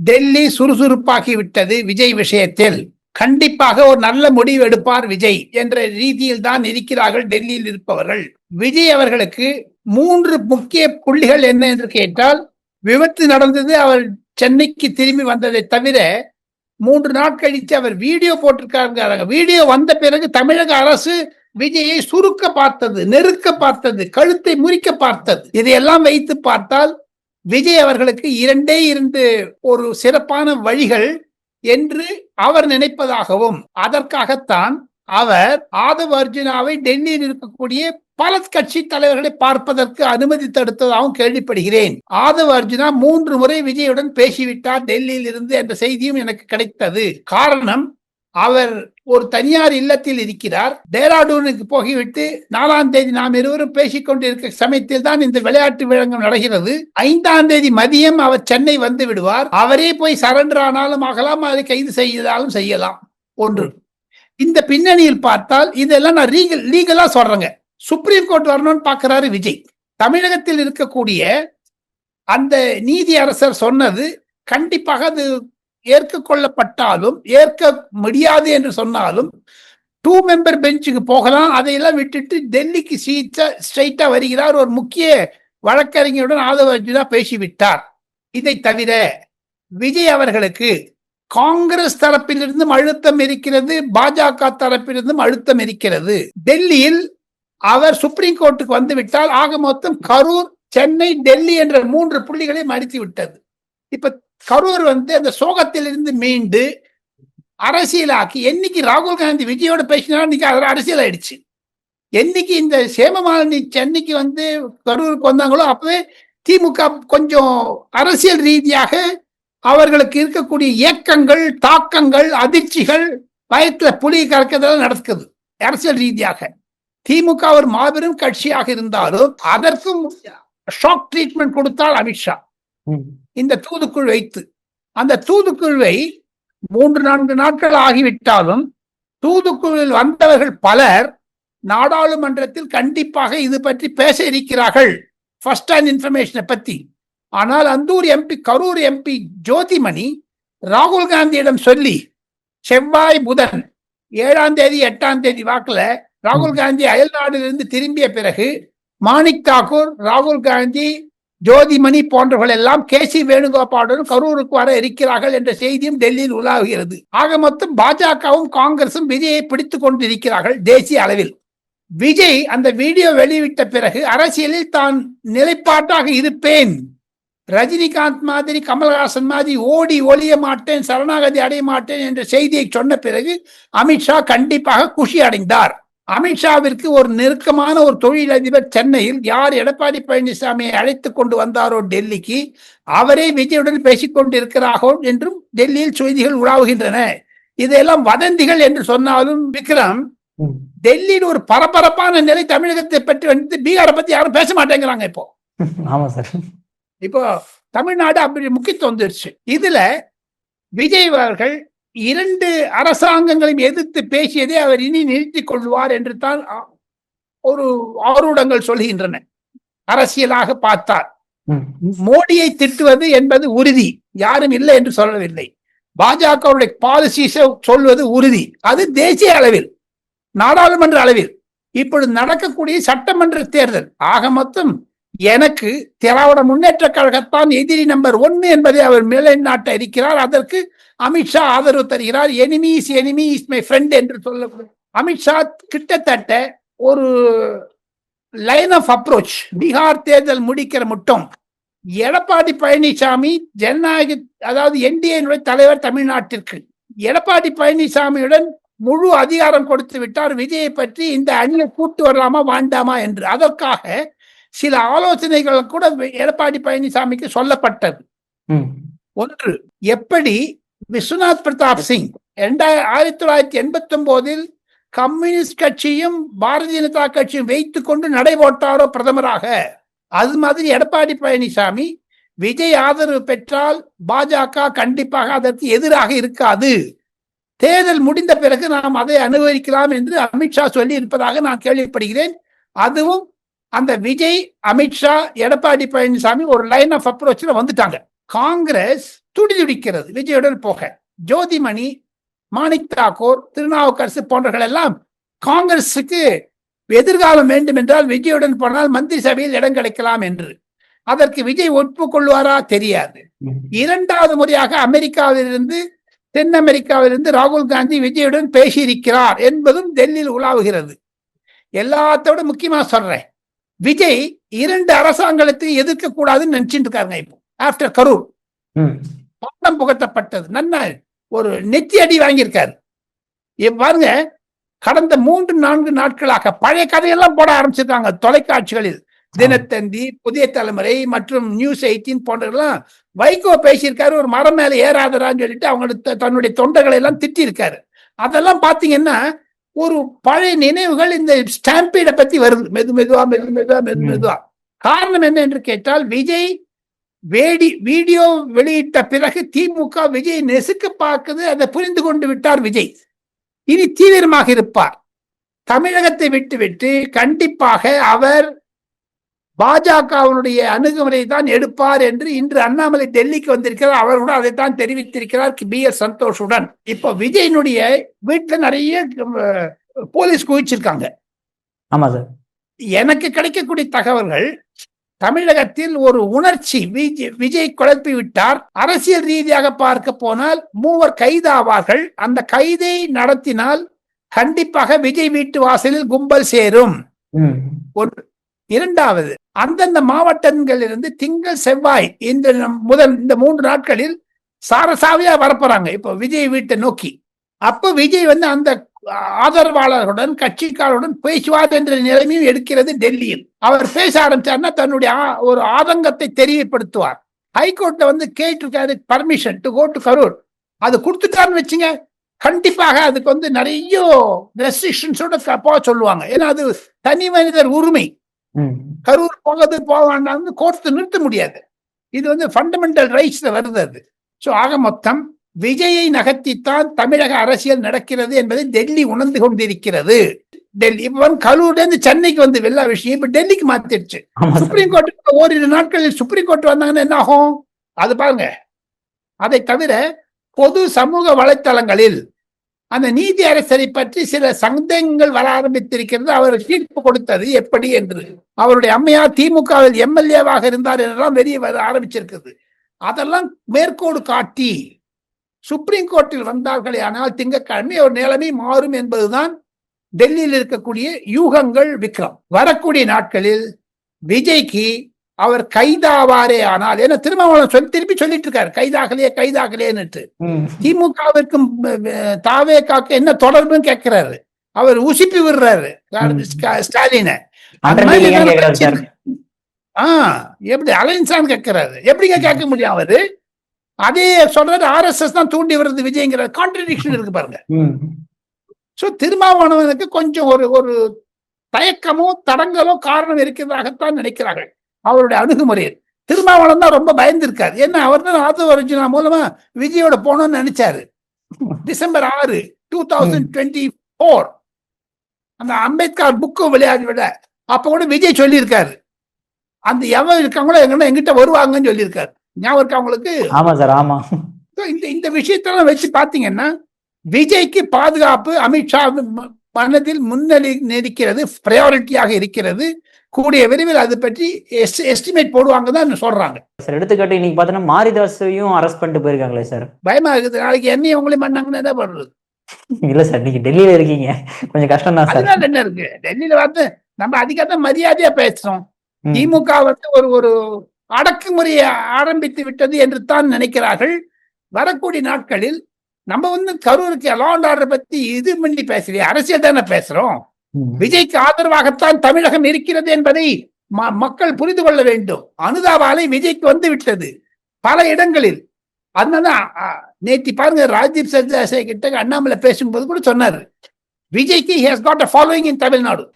டெல்லி சுறுசுறுப்பாகிவிட்டது விஜய் விஷயத்தில். கண்டிப்பாக ஒரு நல்ல முடிவு எடுப்பார் விஜய் என்ற ரீதியில் தான் இருக்கிறார்கள் டெல்லியில் இருப்பவர்கள். விஜய் அவர்களுக்கு மூன்று முக்கிய புள்ளிகள் என்ன என்று கேட்டால் விபத்து நடந்தது அவர் சென்னைக்கு திரும்பி வந்ததை தவிர மூன்று நாள் கழித்து அவர் வீடியோ போட்டிருக்காருங்க வீடியோ வந்த பிறகு தமிழக அரசு விஜயை சுருக்க பார்த்தது நெருக்க பார்த்தது கழுத்தை முறிக்க பார்த்தது. இதையெல்லாம் வைத்து பார்த்தால் விஜய் அவர்களுக்கு இரண்டே இரண்டு ஒரு சிறப்பான வழிகள் என்று அவர் நினைப்பதாகவும் அதற்காகத்தான் அவர் ஆதவ அர்ஜுனாவை டெல்லியில் இருக்கக்கூடிய பல கட்சி தலைவர்களை பார்ப்பதற்கு அனுமதி தடுத்ததாகவும் கேள்விப்படுகிறேன். ஆதவ அர்ஜுனா மூன்று முறை விஜயுடன் பேசிவிட்டார் டெல்லியில் இருந்து என்ற செய்தியும் எனக்கு கிடைத்தது. காரணம் அவர் ஒரு தனியார் இல்லத்தில் இருக்கிறார். டேராடூனுக்கு போகிவிட்டு நாலாம் தேதி நாம் இருவரும் பேசிக் கொண்டிருக்க சமயத்தில் தான் இந்த விளையாட்டு விளங்கம் நடக்கிறது ஐந்தாம் தேதி மதியம் அவர் சென்னை வந்து விடுவார். அவரே போய் சரண்டர் ஆனாலும் ஆகலாம் அதை கைது செய்தாலும் செய்யலாம். ஒன்று. இந்த பின்னணியில் பார்த்தால் இதெல்லாம் நான் லீகல் லீகலா சொல்றேங்க. சுப்ரீம் கோர்ட் வரணும்னு பாக்குறாரு விஜய். தமிழகத்தில் இருக்கக்கூடிய அந்த நீதி அரசர் சொன்னது கண்டிப்பாக அது ஏற்கொள்ளப்பட்டாலும் ஏற்க முடியாது என்று சொன்னாலும் டூ மெம்பர் பெஞ்சுக்கு போகலாம். அதையெல்லாம் விட்டுட்டு டெல்லிக்கு சீட்டா ஸ்ட்ரைட்டா வருகிறார். ஒரு முக்கிய வழக்கறிஞருடன் ஆதவ பேசிவிட்டார். இதை தவிர விஜய் அவர்களுக்கு காங்கிரஸ் தரப்பிலிருந்தும் அழுத்தம் இருக்கிறது பாஜக தரப்பிலிருந்தும் அழுத்தம் இருக்கிறது. டெல்லியில் அவர் சுப்ரீம் கோர்ட்டுக்கு வந்து விட்டால் ஆக மொத்தம் கரூர் சென்னை டெல்லி என்ற மூன்று புள்ளிகளை மறுத்து விட்டது இப்ப கரூர் வந்து அந்த சோகத்திலிருந்து மீண்டு அரசியலாக்கி என்னைக்கு ராகுல் காந்தி விஜயோட பேசினாலும் இன்னைக்கு அதில் அரசியல் ஆயிடுச்சு என்னைக்கு இந்த சேமமாலினி சென்னைக்கு வந்து கரூருக்கு வந்தாங்களோ அப்பவே திமுக கொஞ்சம் அரசியல் ரீதியாக அவர்களுக்கு இருக்கக்கூடிய இயக்கங்கள் தாக்கங்கள் அதிர்ச்சிகள் பயத்துல புலி கறக்கிறதெல்லாம் நடக்குது. அரசியல் ரீதியாக. திமுக ஒரு மாபெரும் கட்சியாக இருந்தாலும் அதற்கும் ஷாக் ட்ரீட்மெண்ட் கொடுத்தால் அமித்ஷா. இந்த தூதுக்குள் வைத்து. அந்த தூதுக்குழுவை மூன்று நான்கு நாட்கள் ஆகிவிட்டாலும் தூதுக்குழுவில் வந்தவர்கள் பலர் நாடாளுமன்றத்தில் கண்டிப்பாக இது பற்றி பேச இருக்கிறார்கள். ஃபர்ஸ்ட் ஹேண்ட் இன்ஃபர்மேஷனை பத்தி. ஆனால் அந்தூர் எம்பி கரூர் எம்பி ஜோதிமணி ராகுல் காந்தியிடம் சொல்லி செவ்வாய் புதன் ஏழாம் தேதி எட்டாம் தேதி வாக்குல ராகுல் காந்தி அயல்நாடிலிருந்து திரும்பிய பிறகு மாணிக் தாக்கூர் ராகுல் காந்தி ஜோதிமணி போன்றவர்கள் எல்லாம் கே சி வேணுகோபாலுடன் கரூருக்கு வர இருக்கிறார்கள் என்ற செய்தியும் டெல்லியில் உலாவுகிறது ஆக மொத்தம் பாஜகவும் காங்கிரசும் விஜயை பிடித்துக் கொண்டிருக்கிறார்கள் தேசிய அளவில். விஜய் அந்த வீடியோ வெளியிட்ட பிறகு அரசியலில் தான் நிலைப்பாட்டாக இருப்பேன். ரஜினிகாந்த் மாதிரி கமல்ஹாசன் மாதிரி ஓடி ஒளிய மாட்டேன் சரணாகதி அடைய மாட்டேன் என்ற செய்தியை சொன்ன பிறகு அமித்ஷா கண்டிப்பாக குஷி அடைந்தார். அமித்ஷாவிற்கு ஒரு நெருக்கமான ஒரு தொழிலதிபர் சென்னையில் யார் எடப்பாடி பழனிசாமியை அழைத்துக் கொண்டு வந்தாரோ டெல்லிக்கு அவரே விஜயுடன் பேசிக் கொண்டிருக்கிறாரோ என்றும் டெல்லியில் செய்திகள் உலாவுகின்றன. இதெல்லாம் வதந்திகள் என்று சொன்னாலும் விக்ரம் டெல்லியில் ஒரு பரபரப்பான நிலை தமிழகத்தை பற்றி வந்து பீகாரை பத்தி யாரும் பேச மாட்டேங்கிறாங்க இப்போ. ஆமா சார். இப்போ தமிழ்நாடு அப்படி முக்கியத்துவம் வந்துருச்சு இதுல விஜய் அவர்கள் இரண்டு அரசாங்கங்களையும் எதிர்த்து பேசியதை அவர் இனி நிறுத்திக் கொள்வார் என்று தான் ஒரு ஆரூடங்கள் சொல்கின்றன. அரசியலாக பார்த்தார் மோடியை திட்டுவது என்பது உறுதி. யாரும் இல்லை என்று சொல்லவில்லை. பாஜகவுடைய பாலிசிஸை சொல்வது உறுதி. அது தேசிய அளவில் நாடாளுமன்ற அளவில். இப்பொழுது நடக்கக்கூடிய சட்டமன்ற தேர்தல். ஆக மொத்தம் எனக்கு திராவிட முன்னேற்ற கழகத்தான் எதிரி நம்பர் ஒன்னு என்பதை அவர் நிலைநாட்ட இருக்கிறார். அதற்கு அமித்ஷா ஆதரவு தருகிறார். Enemy is enemy is my friend என்று சொல்ல அமித்ஷா கிட்டத்தட்ட ஒரு லைன் ஆஃப் அப்ரோச் பீகார் தேர்தல் முடிக்கிற மட்டும். எடப்பாடி பழனிசாமி ஜனநாயக அதாவது என்டிஏனுடைய தலைவர் தமிழ்நாட்டிற்கு எடப்பாடி பழனிசாமியுடன் முழு அதிகாரம் கொடுத்து விட்டார். விஜயை பற்றி இந்த அணியை கூட்டு வரலாமா வேண்டாமா என்று. அதற்காக சில ஆலோசனைகள் கூட எடப்பாடி பழனிசாமிக்கு சொல்லப்பட்டது. ஒன்று எப்படி விஸ்வநாத் பிரதாப் சிங் இரண்டாயிரம் ஆயிரத்தி தொள்ளாயிரத்தி எண்பத்தி ஒன்பதில் கம்யூனிஸ்ட் கட்சியும் பாரதிய ஜனதா கட்சியும் வைத்துக் கொண்டு நடைபோட்டாரோ பிரதமராக? அது மாதிரி எடப்பாடி பழனிசாமி விஜய் ஆதரவு பெற்றால் பாஜக கண்டிப்பாக அதற்கு எதிராக இருக்காது. தேர்தல் முடிந்த பிறகு நாம் அதை அனுபவிக்கலாம் என்று அமித்ஷா சொல்லி இருப்பதாக நான் கேள்விப்படுகிறேன். அதுவும் அந்த விஜய் அமித்ஷா எடப்பாடி பழனிசாமி ஒரு லைன் ஆஃப் அப்ரோச்ல வந்துட்டாங்க. காங்கிரஸ் துடிதுடிக்கிறது விஜயுடன் போக. ஜோதிமணி மாணிக் தாக்கூர் திருநாவுக்கரசு போன்றவர்கள் எல்லாம் காங்கிரசுக்கு எதிர்காலம் வேண்டும் என்றால் விஜயுடன் போனால் மந்திரி சபையில் இடம் கிடைக்கலாம் என்று. அதற்கு விஜய் ஒப்புக்கொள்வாரா? தெரியாது. இரண்டாவது முறையாக அமெரிக்காவிலிருந்து தென் அமெரிக்காவிலிருந்து ராகுல் காந்தி விஜயுடன் பேசியிருக்கிறார் என்பதும் டெல்லியில் உலாவுகிறது. எல்லாத்தோட முக்கியமா சொல்றேன். விஜய் இரண்டு அரசாங்கத்தை எதிர்க்க கூடாதுன்னு நினைச்சிட்டு இருக்காருங்க இப்போ. ஆப்டர் கரூர். பாடம் புகட்டப்பட்டது நன்ன ஒரு நெத்தி அடி வாங்கியிருக்காரு. பாருங்க கடந்த மூன்று நான்கு நாட்களாக பழைய கதையெல்லாம் போட ஆரம்பிச்சிருக்காங்க தொலைக்காட்சிகளில். தினத்தந்தி புதிய தலைமுறை மற்றும் நியூஸ் எயிட்டீன் போன்றதெல்லாம் வைகோ பேசியிருக்காரு. ஒரு மரம் மேல ஏறாதரான்னு சொல்லிட்டு அவங்களுக்கு தன்னுடைய தொண்டர்களை எல்லாம் திட்டிருக்காரு அதெல்லாம் பாத்தீங்கன்னா ஒரு பழைய நினைவுகள் இந்த ஸ்டாம்பீடை பத்தி வருது. மெது மெதுவா மெது மெதுவா மெது. மெதுவா. காரணம் என்ன என்று கேட்டால் விஜய் வேடி வீடியோ வெளியிட்ட பிறகு திமுக விஜய் நெசுக்க பார்க்குது. அதை புரிந்து கொண்டு விட்டார் விஜய். இனி தீவிரமாக இருப்பார். தமிழகத்தை விட்டுவிட்டு கண்டிப்பாக அவர் பாஜகவினுடைய அணுகுமுறை தான் எடுப்பார் என்று இன்று அண்ணாமலை டெல்லிக்கு வந்திருக்கிறார். அவர் கூட அதைத்தான் தெரிவித்திருக்கிறார் பி. எஸ். சந்தோஷுடன். இப்போ விஜயனுடைய வீட்டுல நிறைய போலீஸ் குவிச்சிருக்காங்க. ஆமா சார். எனக்கு கிடைக்கக்கூடிய தகவல்கள் தமிழகத்தில் ஒரு உணர்ச்சி விஜய் விஜய் குழப்பி விட்டார். அரசியல் ரீதியாக பார்க்க போனால் மூவர் கைதாவார்கள். அந்த கைதை நடத்தினால் கண்டிப்பாக விஜய் வீட்டு வாசலில் கும்பல் சேரும். இரண்டாவது அந்தந்த மாவட்டங்களிலிருந்து திங்கள் செவ்வாய் இந்த நம்- முதல் இந்த மூன்று நாட்களில் சாரசாவியா வரப்போறாங்க. இப்போ விஜய் வீட்டை நோக்கி. அப்ப விஜய் வந்து அந்த ஆதரவாளர்களுடன் கட்சிக்காரருடன் பேசுவார் என்ற நிலைமையும் எடுக்கிறது டெல்லியில். அவர் பேச ஆரம்பிச்சார்னா தன்னுடைய ஒரு ஆதங்கத்தை தெரியப்படுத்துவார். ஹைகோர்ட்ல வந்து கேட்டிருக்காரு permission to go to Karur அது கொடுத்துட்டாருன்னு வச்சுங்க கண்டிப்பாக அதுக்கு வந்து நிறைய ரெஸ்ட்ரிக்ஷன்ஸோட போக சொல்லுவாங்க. ஏன்னா அது தனி மனிதர் உரிமை. கரூர் போகிறது போக வேண்டாம்னு கோர்த்து நிறுத்த முடியாது. இது வந்து ஃபண்டமெண்டல் ரைட்ஸ்ல வருது அது. ஸோ ஆக மொத்தம் விஜயை நகர்த்தித்தான் தமிழக அரசியல் நடக்கிறது என்பதை டெல்லி உணர்ந்து கொண்டிருக்கிறது. டெல்லி இப்ப வந்து கரூர்ல இருந்து சென்னைக்கு வந்து வெள்ள விஷயம் இப்ப டெல்லிக்கு மாத்திடுச்சு. சுப்ரீம் கோர்ட் ஓரிரு நாட்களில் சுப்ரீம் கோர்ட் வந்தாங்கன்னா என்ன ஆகும்? அது பாருங்க. அதை தவிர பொது சமூக வலைத்தளங்களில் அந்த நீதி அரசரை பற்றி சில சந்தேகங்கள் வர ஆரம்பித்திருக்கிறது. அவர் தீர்ப்பு கொடுத்தது எப்படி என்று. அவருடைய அம்மையார் திமுகவில் எம்எல்ஏவாக இருந்தார் என்றெல்லாம் வெளியே வர ஆரம்பிச்சிருக்குது அதெல்லாம் மேற்கோடு காட்டி சுப்ரீம் கோர்ட்டில் வந்தார்களே ஆனால் திங்கட்கிழமை ஒரு நிலைமை மாறும் என்பதுதான் டெல்லியில் இருக்கக்கூடிய யூகங்கள் விக்ரம். வரக்கூடிய நாட்களில் விஜய்க்கு அவர் கைதாவாரே ஆனால் ஏன்னா திருமாவளவன் சொல்லி திருப்பி சொல்லிட்டு இருக்காரு கைதாகலையே கைதாகலையேன்னுட்டு. திமுகவிற்கும் தாவேக்காக்கு என்ன தொடர்புன்னு கேட்கிறாரு. அவர் உசிப்பி விடுறாரு ஸ்டாலினை. அண்டர் மாதிரி மீனிங் இதெல்லாம் கேக்குறாரு சார் ஆ எப்படி அலைன்ஸான்னு கேட்கிறாரு. எப்படிங்க கேட்க முடியும் அவரு? அதே சொல்றாரு ஆர்எஸ்எஸ் தான் தூண்டி வருது விஜய்ங்கிற கான்ட்ரடிக்ஷன் இருக்கு பாருங்க. சோ திருமாவளவனுக்கு கொஞ்சம் ஒரு ஒரு தயக்கமோ தடங்கலோ காரணம் இருக்கிறதாகத்தான் நினைக்கிறார்கள். அவருடைய அணுகுமுறையில் திருமாவளவன் தான் ரொம்ப பயந்திருக்காரு. ஏன்னா அவர் தான் ஆதவ அர்ஜுனா மூலமா விஜயோட போகணும்னு நினைச்சாரு. டிசம்பர் ஆறு டூ தௌசண்ட் டுவெண்ட்டி ஃபோர் அந்த அம்பேத்கர் புக்கு விளையாடி விட அப்ப கூட விஜய் சொல்லியிருக்காரு. அந்த எவன் இருக்காங்களோ எங்கன்னா எங்கிட்ட வருவாங்கன்னு சொல்லியிருக்காரு. ஞாபகம் இருக்கா உங்களுக்கு? ஆமா சார் ஆமா. இந்த இந்த விஷயத்தெல்லாம் வச்சு பாத்தீங்கன்னா விஜய்க்கு பாதுகாப்பு அமித்ஷா மனதில் முன்னணி இருக்கிறது ப்ரையாரிட்டியாக இருக்கிறது. கூடிய விரைவில் அது பற்றி எஸ்டிமேட் போடுவாங்க தான் சொல்றாங்க. சார் எடுத்துக்காட்டு இன்னைக்கு பார்த்தோன்னா மாரிதாஸையும் அரெஸ்ட் பண்ணிட்டு போயிருக்காங்களே சார். பயமா இருக்குது நாளைக்கு என்னையும் உங்களையும் பண்ணாங்கன்னா என்ன பண்றது இல்ல சார் நீங்க டெல்லியில இருக்கீங்க. கொஞ்சம் கஷ்டம் தான் சார் என்ன இருக்கு? டெல்லியில வந்து நம்ம அதிகத்தான் மரியாதையா பேசுறோம். திமுக வந்து ஒரு ஒரு அடக்குமுறையை ஆரம்பித்து விட்டது என்று தான் நினைக்கிறார்கள். வரக்கூடிய நாட்களில் நம்ம வந்து கரூருக்கு லா அண்ட் ஆர்டர் பத்தி இது பண்ணி பேசலையே அரசியல் தானே பேசுறோம். விஜய்க்கு ஆதரவாகத்தான் தமிழகம் இருக்கிறது என்பதை ம- மக்கள் புரிந்து கொள்ள வேண்டும். அனுதாபாலை விஜய்க்கு வந்து விட்டது பல இடங்களில். அதனால நேத்தி பாருங்க ராஜீவ் சர்ஜாசே கிட்ட அண்ணாமலை பேசும்போது கூட சொன்னாரு விஜய்க்கு has got a following in Tamil Nadu